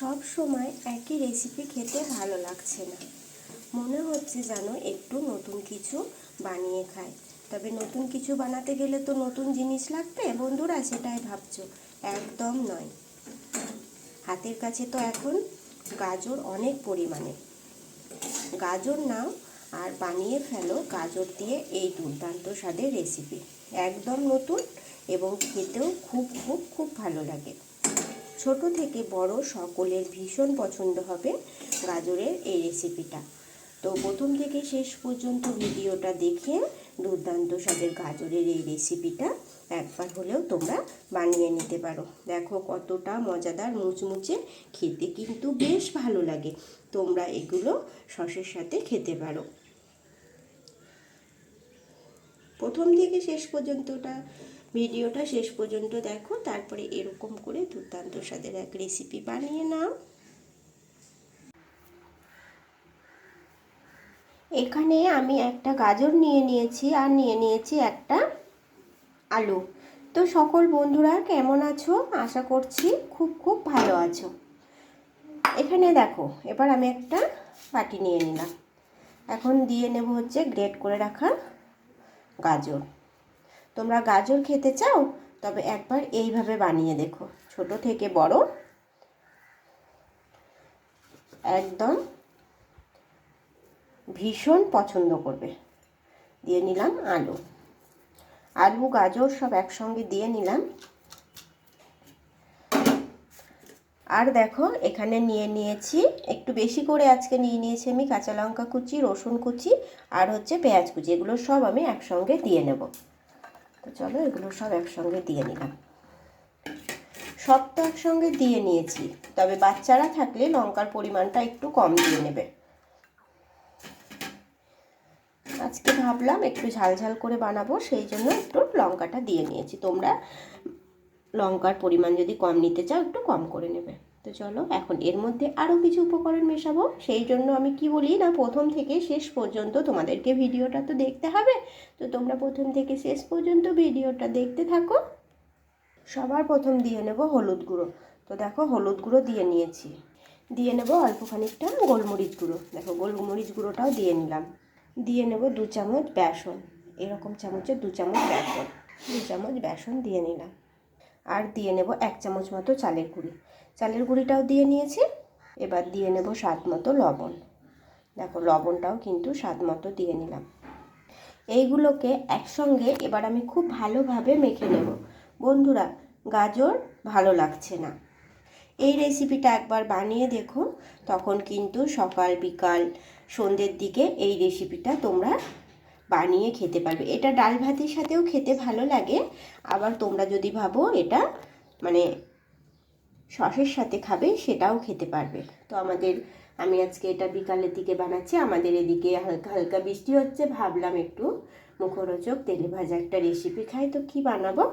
সব সময় একই রেসিপি খেতে ভালো লাগছে না। মনে হচ্ছে যেন একটু নতুন কিছু বানিয়ে খাই। তবে নতুন কিছু বানাতে গেলে তো নতুন জিনিস লাগবে? বন্ধুরা, সেটাই ভাবছ? একদম নয়। হাতের কাছে তো এখন গাজর অনেক পরিমাণে। গাজর নাও আর বানিয়ে ফেলো গাজর দিয়ে এই দুর্দান্ত স্বাদের রেসিপি একদম নতুন এবং খেতেও খুব খুব খুব ভালো লাগে। ছোট থেকে বড় সকলের ভীষণ পছন্দ হবে গাজরের এই রেসিপিটা তো প্রথম থেকে শেষ পর্যন্ত ভিডিওটা দেখে দুর্দান্ত স্বাদের গাজরের এই রেসিপিটা একবার হলেও তোমরা বানিয়ে নিতে পারো। দেখো কতটা মজাদার মুচমুচে খেতে কিন্তু বেশ ভালো লাগে। তোমরা এগুলো সসের সাথে খেতে পারো। প্রথম থেকে শেষ পর্যন্তটা ভিডিওটা শেষ পর্যন্ত দেখো, তারপরে এরকম করে দুর্দান্ত স্বাদের এক রেসিপি বানিয়ে নাও। এখানে আমি একটা গাজর নিয়ে নিয়েছি, আর নিয়ে নিয়েছি একটা আলু। তো সকল বন্ধুরা কেমন আছো? আশা করছি খুব খুব ভালো আছো। এখানে দেখো, এবার আমি একটা বাটি নিয়ে নিলাম। এখন দিয়ে নেব হচ্ছে গ্রেট করে রাখা গাজর। তোমরা গাজর খেতে চাও? তবে একবার এইভাবে বানিয়ে দেখো। ছোট থেকে বড়। একদম ভীষণ পছন্দ করবে। দিয়ে নিলাম আলু। আলু, গাজর সব একসঙ্গে দিয়ে নিলাম। আর দেখো, এখানে নিয়ে নিয়েছি, একটু বেশি করে আজকে নিয়ে নিয়েছি আমি কাঁচা লঙ্কা কুচি, রসুন কুচি আর হচ্ছে পেঁয়াজ কুচি। এগুলো সব আমি একসঙ্গে দিয়ে নেব। তো চলো এগুলো সব একসঙ্গে দিয়ে নিলাম। সব তো একসঙ্গে দিয়ে নিয়েছি, তবে বাচ্চারা থাকলে লঙ্কার পরিমাণটা একটু কম দিয়ে নেবে। আজকে ভাবলাম একটু ঝাল ঝাল করে বানাবো, সেই জন্য একটু লঙ্কাটা দিয়ে নিয়েছি। তোমরা লঙ্কার পরিমাণ যদি কম নিতে চাও, একটু কম করে নেবে। তো চলো, এখন এর মধ্যে আরও কিছু উপকরণ মেশাবো। সেই জন্য আমি কি বলি না, প্রথম থেকে শেষ পর্যন্ত তোমাদেরকে ভিডিওটা তো দেখতে হবে। তো তোমরা প্রথম থেকে শেষ পর্যন্ত ভিডিওটা দেখতে থাকো। সবার প্রথম দিয়ে নেব হলুদ গুঁড়ো। তো দেখো, হলুদ গুঁড়ো দিয়ে নিয়েছি। দিয়ে নেব অল্প খানিকটা গোলমরিচ গুঁড়ো। দেখো, গোলমরিচ গুঁড়োটাও দিয়ে নিলাম। দিয়ে নেব দু চামচ বেসন। এরকম চামচের দু চামচ বেসন। দু চামচ বেসন দিয়ে নিলাম। আর দিয়ে নেব এক চামচ মতো চালের গুঁড়ি। চালের গুঁড়িটাও দিয়ে নিয়েছি, এবার দিয়ে নেব স্বাদ মতো লবণ। দেখো, লবণটাও কিন্তু স্বাদ মতো দিয়ে নিলাম। এইগুলোকে একসঙ্গে এবার আমি খুব ভালোভাবে মেখে নেব। বন্ধুরা, গাজর ভালো লাগছে না। এই রেসিপিটা একবার বানিয়ে দেখো তখন কিন্তু সকাল, বিকাল, সন্ধ্যের দিকে এই রেসিপিটা তোমরা বানিয়ে খেতে পারবে। এটা ডাল ভাতের সাথেও খেতে ভালো লাগে। আবার তোমরা যদি ভাবো এটা মানে সসের সাথে খাবে, সেটাও খেতে পারবে। তো আমাদের, আমি আজকে এটা বিকালের দিকে বানাচ্ছি। আমাদের এদিকে হালকা হালকা বৃষ্টি হচ্ছে। ভাবলাম একটু মুখরোচক তেলে ভাজা একটা রেসিপি খাই। তো কি বানাবো?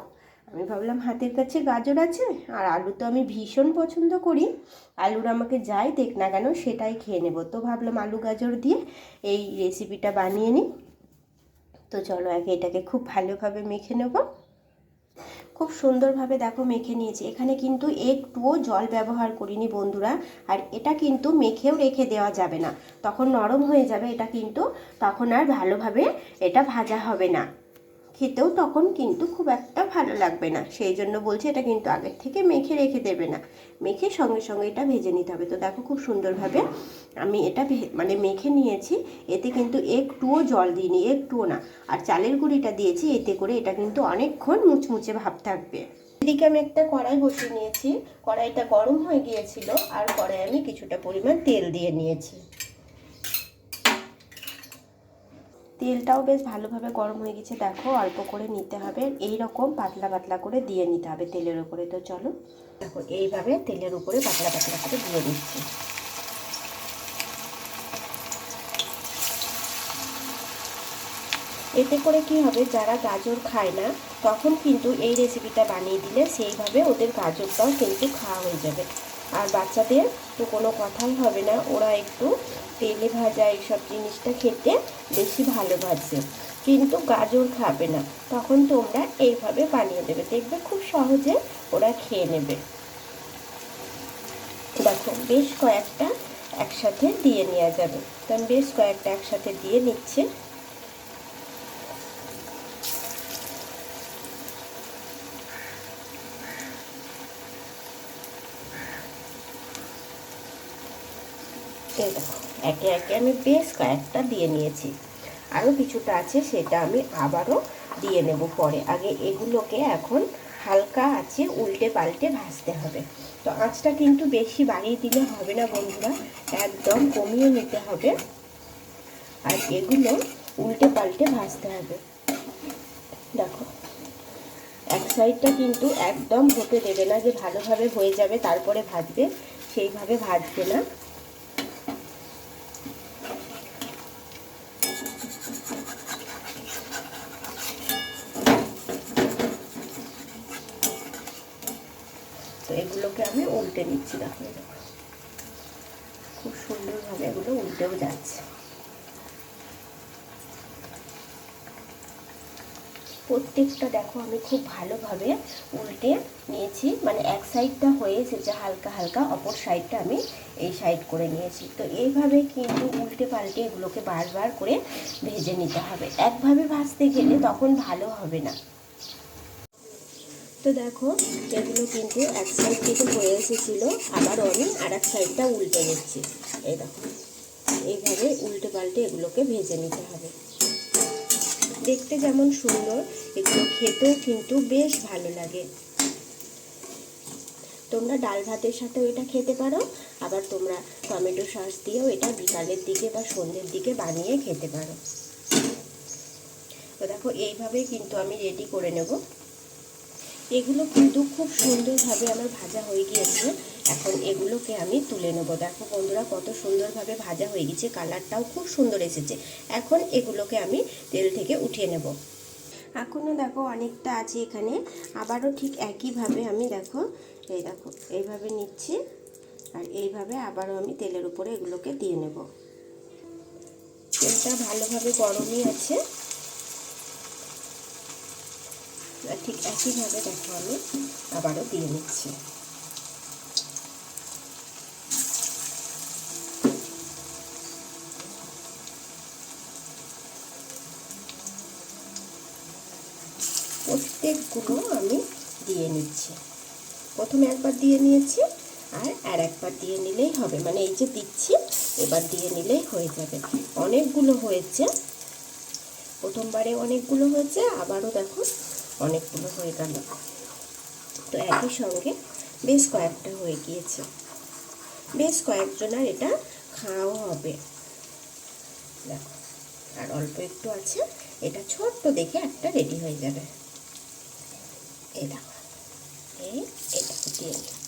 আমি ভাবলাম হাতের কাছে গাজর আছে, আর আলু তো আমি ভীষণ পছন্দ করি। আলুর আমাকে যাই দেখ না কেন, সেটাই খেয়ে নেব। তো ভাবলাম আলু গাজর দিয়ে এই রেসিপিটা বানিয়ে নিই। তো চলো আগে এটাকে খুব ভালোভাবে মেখে নেব। খুব সুন্দরভাবে দেখো মেখে নিয়েছি। এখানে কিন্তু একটুও জল ব্যবহার করিনি বন্ধুরা, আর এটা কিন্তু মেখেও রেখে দেওয়া যাবে না। তখন নরম হয়ে যাবে এটা কিন্তু, তখন আর ভালোভাবে এটা ভাজা হবে না। খেতেও তখন কিন্তু খুব একটা ভালো লাগবে না। সেই জন্য বলছি এটা কিন্তু আগের থেকে মেখে রেখে দেবে না। মেখে সঙ্গে সঙ্গে এটা ভেজে নিতে হবে। তো দেখো খুব সুন্দরভাবে আমি এটা মানে মেখে নিয়েছি। এতে কিন্তু একটুও জল দিইনি, একটুও না। আর চালের গুঁড়িটা দিয়েছি, এতে করে এটা কিন্তু অনেকক্ষণ মুচমুচে ভাব থাকবে। এদিকে আমি একটা কড়াই বসিয়ে নিয়েছি। কড়াইটা গরম হয়ে গিয়েছিল। আর কড়াই আমি কিছুটা পরিমাণ তেল দিয়ে নিয়েছি। তেলটাও বেশ ভালোভাবে গরম হয়ে গেছে, দেখো, অল্প করে নিতে হবে। এই রকম পাতলা পাতলা করে দিয়ে নিতে হবে তেলের উপরে। তো চলো, দেখো, এইভাবে তেলের উপরে পাতলা পাতলা করে দিয়ে দিচ্ছি। এতে করে কি হবে, যারা গাজর খায় না, তখন কিন্তু এই রেসিপিটা বানিয়ে দিলে সেইভাবে ওদের গাজরটাও কিন্তু খাওয়া হয়ে যাবে। আর বাচ্চাদের তো কোনো কথাই হবে না, ওরা একটু তেলে ভাজা এইসব জিনিসটা খেতে বেশি ভালোবাসে কিন্তু গাজর খাবে না। তখন তোমরা এইভাবে বানিয়ে দেবে। দেখবে খুব সহজে ওরা খেয়ে নেবে। দেখো, বেশ কয়েকটা একসাথে দিয়ে নেওয়া যাবে। তো আমি বেশ কয়েকটা একসাথে দিয়ে নিচ্ছি। এই দেখো। একে একে আমি বেশ কয়েকটা দিয়ে নিয়েছি। আরও কিছুটা আছে, সেটা আমি আবারও দিয়ে নেব পরে। আগে এগুলোকে এখন হালকা আছে উল্টে পাল্টে ভাজতে হবে। তো আঁচটা কিন্তু বেশি বাড়িয়ে দিলে হবে না বন্ধুরা, একদম কমিয়ে নিতে হবে। আর এগুলো উল্টে পাল্টে ভাজতে হবে। দেখো, এক সাইডটা কিন্তু একদম হতে দেবে না যে ভালোভাবে হয়ে যাবে, তারপরে ভাজবে, সেইভাবে ভাজবে না তো এগুলোকে নিচ্ছি দেখো খুব সুন্দরভাবে এগুলো উল্টেও যাচ্ছে। প্রত্যেকটা দেখো, আমি খুব ভালোভাবে উল্টে নিয়েছি। মানে এক সাইডটা হয়ে এসেছে হালকা হালকা, অপর সাইডটা আমি এই সাইড করে নিয়েছি। তো এইভাবে কিন্তু উল্টে পাল্টে এগুলোকে বারবার করে ভেজে নিতে হবে। একভাবে ভাজতে গেলে তখন ভালো হবে না। তো দেখো এগুলো কিন্তু এক সাইড থেকে হয়ে এসেছিল, আবার আমি আর এক সাইডটা উল্টে নিচ্ছি। এই দেখো, এইভাবে উল্টে পাল্টে এগুলোকে ভেজে নিতে হবে। দেখতে যেমন সুন্দর, এগুলো খেতেও কিন্তু বেশ ভালো লাগে। তোমরা ডাল ভাতের সাথেও এটা খেতে পারো, আবার তোমরা টমেটো সস দিয়েও এটা বিকালের দিকে বা সন্ধ্যের দিকে বানিয়ে খেতে পারো। তো দেখো, এইভাবেই কিন্তু আমি রেডি করে নেব। এগুলো কিন্তু খুব সুন্দরভাবে আমার ভাজা হয়ে গিয়েছে। এখন এগুলোকে আমি তুলে নেব। দেখো বন্ধুরা, কত সুন্দরভাবে ভাজা হয়ে গেছে, কালারটাও খুব সুন্দর এসেছে। এখন এগুলোকে আমি তেল থেকে উঠিয়ে নেব। এখনও দেখো অনেকটা আছে এখানে। আবারও ঠিক একইভাবে আমি দেখো, এই দেখো, এইভাবে নিচ্ছি। আর এইভাবে আবারও আমি তেলের উপরে এগুলোকে দিয়ে নেব। তেলটা ভালোভাবে গরমই আছে। আর ঠিক একইভাবে দেখো আমি আবারও দিয়ে নিচ্ছি। প্রত্যেকগুলো আমি দিয়ে নিচ্ছি। প্রথমে একবার দিয়ে নিয়েছি আর আর একবার দিয়ে নিলেই হবে। মানে এই যে দিচ্ছি, এবার দিয়ে নিলেই হয়ে যাবে। অনেকগুলো হয়েছে। প্রথমবারে অনেকগুলো হয়েছে, আবারও দেখো অনেকগুলো হয়ে গেল। তো একই সঙ্গে বেশ কয়েকটা হয়ে গিয়েছে। বেশ কয়েকজনের এটা খাওয়াও হবে। দেখো, আর অল্প একটু আছে। এটা ছোট্ট দেখে একটা রেডি হয়ে যাবে। এই দেখো। এই, এটা ফুটিয়ে নিই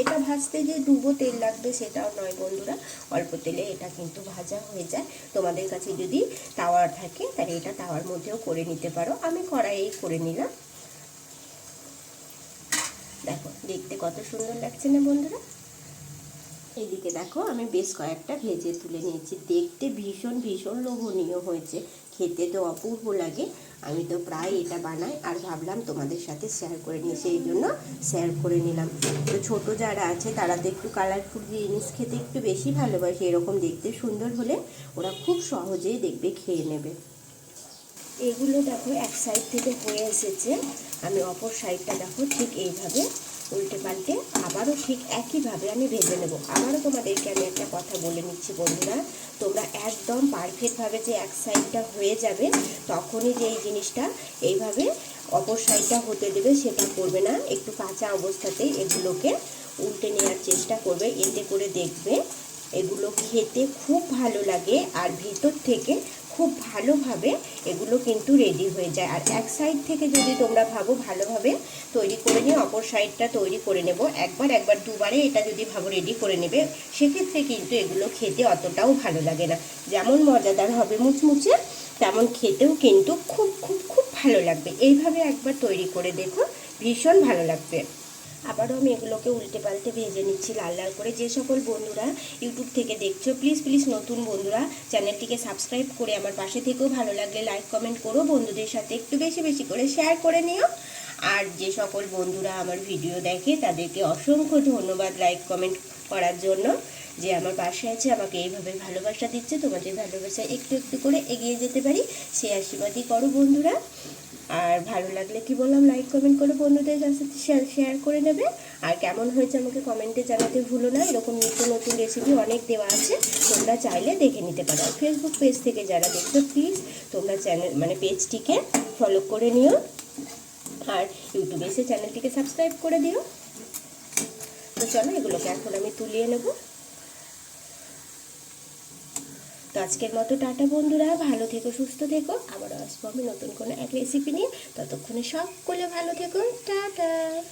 এটা ভাজতে যে ডুবো তেল লাগবে সেটাও নয় বন্ধুরা, অল্প তেলে এটা কিন্তু ভাজা হয়ে যায়। তোমাদের কাছে যদি তাওয়ার থাকে, তাহলে এটা তাওয়ার মধ্যেও করে নিতে পারো। আমি কড়াইয়েই করে নিলাম। দেখো, দেখতে কত সুন্দর লাগছে না বন্ধুরা? এদিকে দেখো, আমি বেশ কয়েকটা ভেজে তুলে নিয়েছি। দেখতে ভীষণ ভীষণ লোভনীয় হয়েছে। খেতে তো অপূর্ব লাগে। আমি তো প্রায় এটা বানাই আর ভাবলাম তোমাদের সাথে শেয়ার করে নিই, সেই জন্য শেয়ার করে নিলাম। তো ছোটো যারা আছে, তারা তো একটু কালারফুল জিনিস খেতে একটু বেশি ভালোবাসে। এরকম দেখতে সুন্দর হলে ওরা খুব সহজেই দেখবে, খেয়ে নেবে। এগুলো দেখো, এক সাইড থেকে হয়ে এসেছে। আমি অপর সাইডটা দেখো, ঠিক এইভাবে উল্টে পাল্টে আবারও ঠিক একইভাবে আমি ভেজে নেব। আবারও তোমাদেরকে আমি একটা কথা বলে নিচ্ছি বন্ধুরা, তোমরা একদম পারফেক্টভাবে যে এক সাইডটা হয়ে যাবে, তখনই যে এই জিনিসটা এইভাবে অপর সাইডটা হতে দেবে সেটা করবে না। একটু কাঁচা অবস্থাতে এগুলোকে উল্টে নেওয়ার চেষ্টা করবে, এতে করে দেখবে এগুলো খেতে খুব ভালো লাগে আর ভেতর থেকে খুব ভালোভাবে এগুলো কিন্তু রেডি হয়ে যায়। আর এক সাইড থেকে যদি তোমরা ভাবো ভালোভাবে তৈরি করে নিয়ে, অপর সাইডটা তৈরি করে নেব। একবার একবার, দুবারে এটা যদি ভাবো রেডি করে নেবে, সেক্ষেত্রে কিন্তু এগুলো খেতে অতটাও ভালো লাগে না। যেমন মজাদার হবে মুচমুচে, তেমন খেতেও কিন্তু খুব খুব খুব ভালো লাগবে। এইভাবে একবার তৈরি করে দেখো, ভীষণ ভালো লাগবে। আবারও আমি এগুলোকে উল্টে পাল্টে ভেজে নিচ্ছি লাল লাল করে। যে সকল বন্ধুরা ইউটিউব থেকে দেখছ প্লিজ প্লিজ নতুন বন্ধুরা চ্যানেলটিকে সাবস্ক্রাইব করে আমার পাশে থেকেও ভালো লাগলে লাইক কমেন্ট করো। বন্ধুদের সাথে একটু বেশি বেশি করে শেয়ার করে নিও। আর যে সকল বন্ধুরা আমার ভিডিও দেখে, তাদেরকে অসংখ্য ধন্যবাদ লাইক কমেন্ট করার জন্য। যে আমার পাশে আছে, আমাকে এইভাবে ভালোবাসা দিচ্ছে, তোমাদের ভালোবাসা একটু একটু করে এগিয়ে যেতে পারি। সেই আশীর্বাদই করো বন্ধুরা। আর ভালো লাগলে কি বললাম লাইক কমেন্ট করে বন্ধুদের কাছে শেয়ার শেয়ার করে নেবে। আর কেমন হয়েছে আমাকে কমেন্টে জানাতে ভুলো না, এরকম নিত্য নতুন রেসিপি অনেক দেওয়া আছে, তোমরা চাইলে দেখে নিতে পারো। আর ফেসবুক পেজ থেকে যারা দেখছ প্লিজ তোমরা চ্যানেল মানে পেজটিকে ফলো করে নিও। আর ইউটিউবে এসে চ্যানেলটিকে সাবস্ক্রাইব করে দিও। তো চলো, এগুলোকে এখন আমি তুলিয়ে নেব। তো আজকের মতো টাটা বন্ধুরা, ভালো থেকো, সুস্থ থেকো। আবারও আসব আমি নতুন কোনো এক রেসিপি নিয়ে। ততক্ষণে সকলে ভালো থেকো। টাটা।